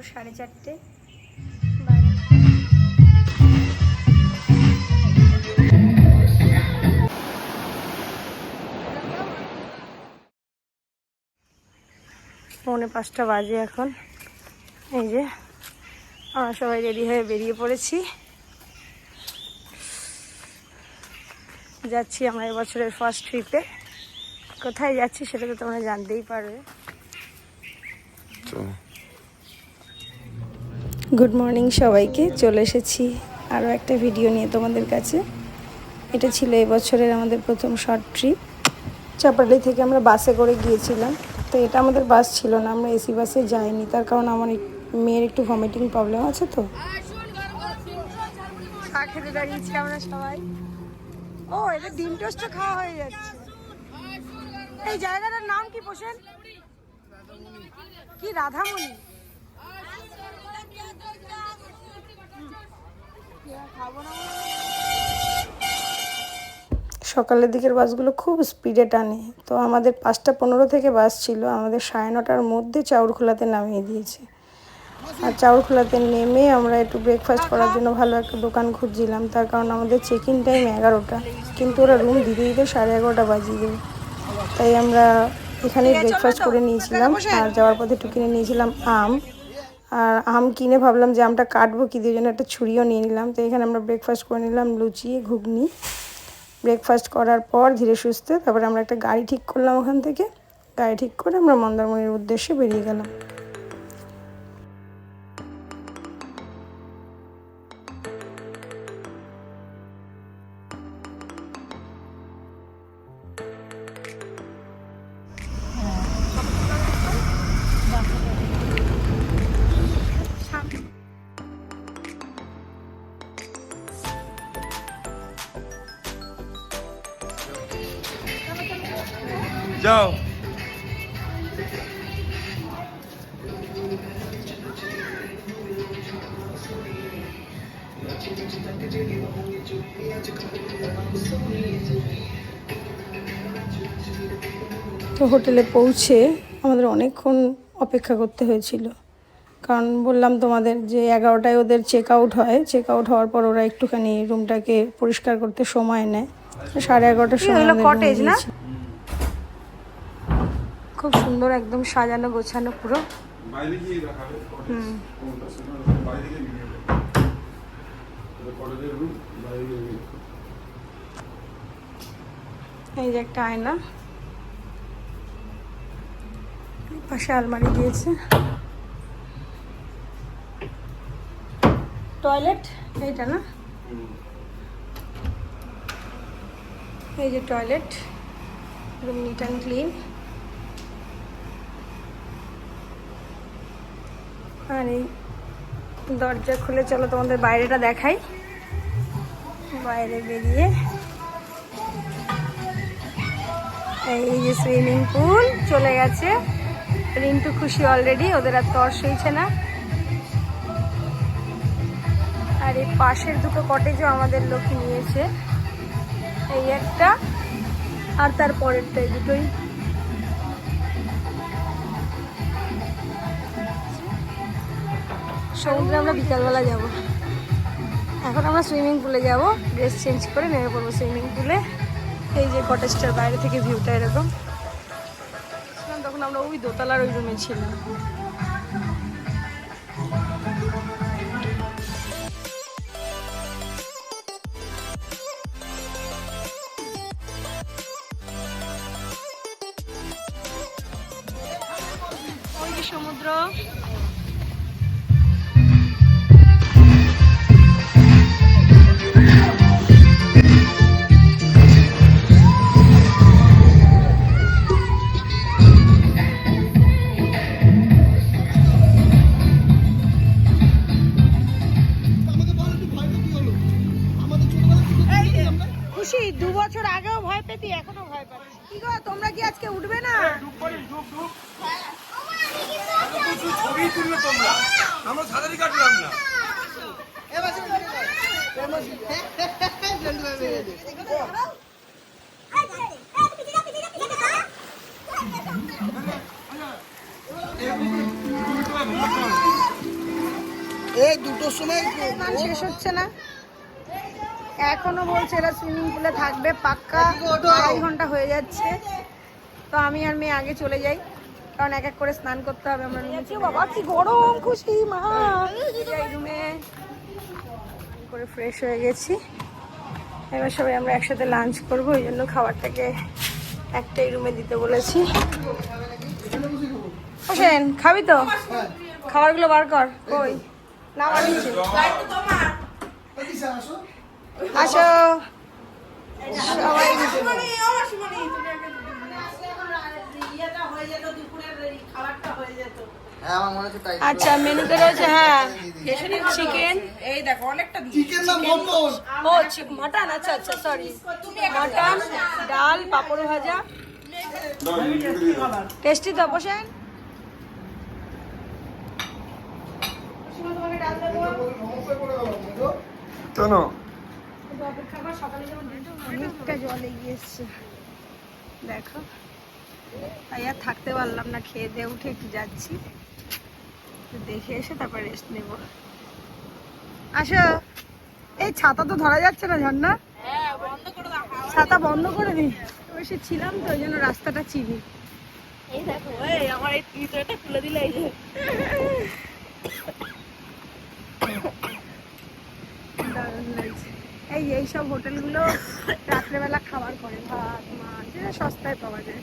ভোর সাড়ে চারটে। পৌনে পাঁচটা বাজে এখন। এই যে, আমরা সবাই রেডি হয়ে বেরিয়ে পড়েছি। যাচ্ছি আমরা এবছরের ফার্স্ট ট্রিপে কোথায় যাচ্ছি সেটা তো তোমরা জানতেই পারবে। গুড মর্নিং সবাইকে, চলে এসেছি আরও একটা ভিডিও নিয়ে তোমাদের কাছে। এটা ছিল এবছরের আমাদের প্রথম শর্ট ট্রিপ চাপাডালি থেকে আমরা বাসে করে গিয়েছিলাম। তো এটা আমাদের বাস ছিল না, আমরা এসি বাসে যাইনি। তার কারণ আমার মেয়ের একটু ভমিটিং প্রবলেম আছে তো। সবাই। ও কি, রাধামণি? সকালের দিকের বাসগুলো খুব স্পিডে টানে। তো আমাদের পাঁচটা পনেরো থেকে বাস ছিল, আমাদের সাড়ে নটার মধ্যে চাউরখোলাতে নামিয়ে দিয়েছে। আর চাউরখোলাতে নেমে আমরা একটু ব্রেকফাস্ট করার জন্য ভালো একটা দোকান খুঁজছিলাম, তার কারণ আমাদের চেক ইন টাইম এগারোটা। কিন্তু ওরা রুম দিতে দিতে সাড়ে এগারোটা বাজিয়ে দেবে। তাই আমরা এখানেই ব্রেকফাস্ট করে নিয়েছিলাম, আর যাওয়ার পথে একটু কিনে নিয়েছিলাম আম। আর আম কিনে ভাবলাম যে আমটা কাটবো কি দিয়ে জন্য একটা ছুরিও নিয়ে নিলাম। তো এখানে আমরা ব্রেকফাস্ট করে নিলাম লুচি, ঘুগনি। ব্রেকফাস্ট করার পর ধীরে সুস্থে তারপরে আমরা একটা গাড়ি ঠিক করলাম ওখান থেকে। গাড়ি ঠিক করে আমরা মন্দারমণির উদ্দেশ্যে বেরিয়ে গেলাম। যাও তো হোটেলে পৌঁছে আমাদের অনেকক্ষণ অপেক্ষা করতে হয়েছিল। কারণ বললাম তোমাদের যে এগারোটায় ওদের চেক আউট হয়। চেক আউট হওয়ার পর ওরা একটুখানি রুমটাকে পরিষ্কার করতে সময় নেয়। সাড়ে এগারোটার সময় আমাদের room cottage না? দিয়েছে। খুব সুন্দর একদম সাজানো গোছানো পুরো। এই যে একটা আয়না। পাশে আলমারি দিয়েছে। টয়লেট? এইটা না? এই যে toilet. Room neat and clean. আর এই দরজা খুলে চলো তোমাদের বাইরেটা দেখাই। বাইরে বেরিয়ে এই যে সুইমিং পুল চলে গেছে। রিন্টু খুশি অলরেডি ওদের আর তর সইছে না। আর এই পাশের দুটো কটেজও আমাদের লোক নিয়েছে। এই একটা আর তার পরেরটা এই দুটোই। সমুদ্রে আমরা বিকালবেলা যাব। এখন আমরা সুইমিং পুলে যাব। ড্রেস চেঞ্জ করে নেমে পড়ব সুইমিং পুলে এই যে কটেজটার বাইরে থেকে ভিউটা এরকম। তখন আমরা ওই দোতলার ওই রুমে ছিলাম। সমুদ্র। ছবি তুললে তোমরা আমরা সাদারি কাটলাম না এই দুটোর সময় শেষ হচ্ছে না। এখনও বলছে এরা সুইমিং পুলে থাকবে পাক্কা আড়াই ঘণ্টা হয়ে যাচ্ছে। তো আমি আর মেয়ে আগে চলে যাই। কারণ এক এক করে স্নান করতে হবে আমরা বাবা কি গরম খুশি মা। যাই রুমে। করে ফ্রেশ হয়ে গেছি। এবার সবাই আমরা একসাথে লাঞ্চ করব ওই জন্য খাবারটাকে একটাই রুমে দিতে বলেছি। হোসেন খাবি তো? খাবারগুলো বার কর কই? না বানিয়েছি আসো। সবাই হ্যাঁ আমার মনে হচ্ছে তাই। আচ্ছা মেনুতে রয়েছে হ্যাঁ চিকেন এই চিকেন না মটন? ও মাটন আচ্ছা আচ্ছা সরি মাটন ডাল পাপড় ভাজা। টেস্টি তো বসেন শোনো অনেকটা জল এগিয়ে এসছে দেখো। তাই আর থাকতে পারলাম না খেয়ে দিয়ে উঠে একটু যাচ্ছি। দেখে এসে তারপর রেস্ট নেব। আসো। এই ছাতা তো ধরা যাচ্ছে না ঝর্ণা? ছাতা বন্ধ করে দিই বসে ছিলাম তো ওই জন্য রাস্তাটা চিনি। এই দেখো এই আমার এই ভিতরটা খুলে দিলে এই এইসব হোটেলগুলো রাত্রেবেলা খাবার করে। ভাত মাছ সস্তায় পাওয়া যায়।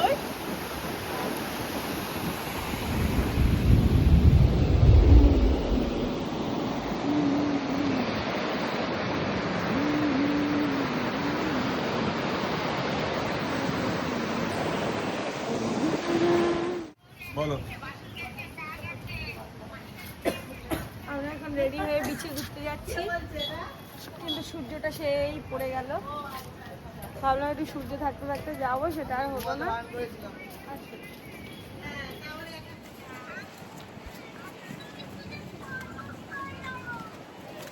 এখন রেডি হয়ে বিচে ঘুরতে যাচ্ছি। কিন্তু সূর্যটা সেই পড়ে গেল। ভাবলাম একটু সূর্য থাকতে থাকতে যাব, সেটা আর হলো না।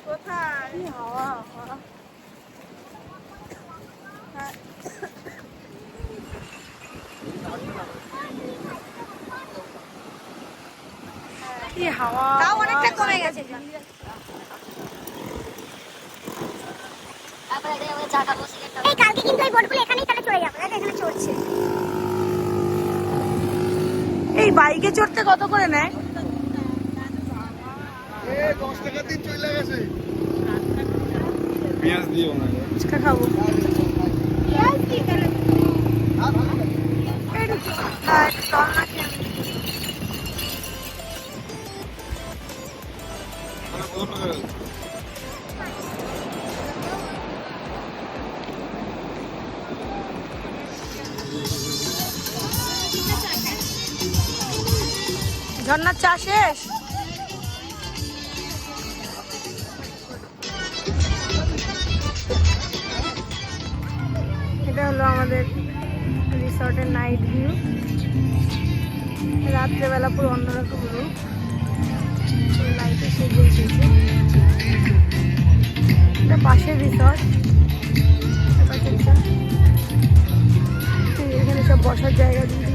কোথায়? হাওয়া হাওয়া। কি হাওয়া তাও অনেকটা কমে গেছে। এই কালকে কিন্তু এই বোটগুলো এখানেই তাহলে চলে যাব এখানে চড়ছে। এই বাইকে চড়তে কত করে নেয়? দশ টাকা দিন চলে গেছে। পেঁয়াজ দিও না। খাব। এই তো ঝর্ণার চা শেষ? এটা হলো আমাদের রিসর্টের নাইট ভিউ। রাত্রেবেলা পুরো অন্যরকম রূপ। লাইটে সেজে এসেছে এটা পাশের রিসর্ট এখানে সব বসার জায়গা দিয়ে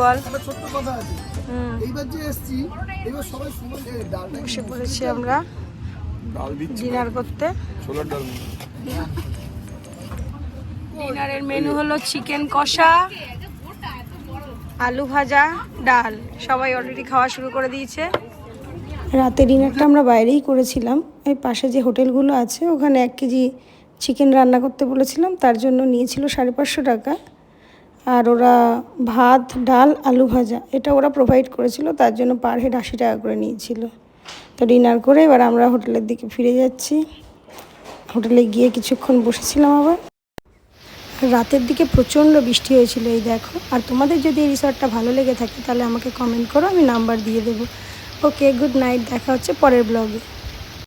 বল। একটা ছোট্ট কথা আছে। এইবার যে এসছি এবার সবাই সমান ডালটা বসে পড়েছি আমরা। ডাল দিচ্ছি। ডিনার করতে। ছোলার ডাল। ডিনারের মেনু হলো চিকেন কষা আলু ভাজা ডাল। সবাই অলরেডি খাওয়া শুরু করে দিয়েছে। রাতে ডিনারটা আমরা বাইরেই করেছিলাম। এই পাশে যে হোটেলগুলো আছে ওখানে এক কেজি চিকেন রান্না করতে বলেছিলাম। তার জন্য নিয়েছিল সাড়ে পাঁচশো টাকা। আর ওরা ভাত, ডাল, আলু ভাজা, এটা ওরা প্রোভাইড করেছিল, তার জন্য পার হেড আশি টাকা করে নিয়েছিল। তো ডিনার করে এবার আমরা হোটেলের দিকে ফিরে যাচ্ছি। হোটেলে গিয়ে কিছুক্ষণ বসেছিলাম আবার। রাতের দিকে প্রচণ্ড বৃষ্টি হয়েছিল, এই দেখো। আর তোমাদের যদি এই রিসর্টটা ভালো লেগে থাকে, তাহলে আমাকে কমেন্ট করো, আমি নাম্বার দিয়ে দেবো। ওকে গুড নাইট দেখা হচ্ছে পরের ব্লগে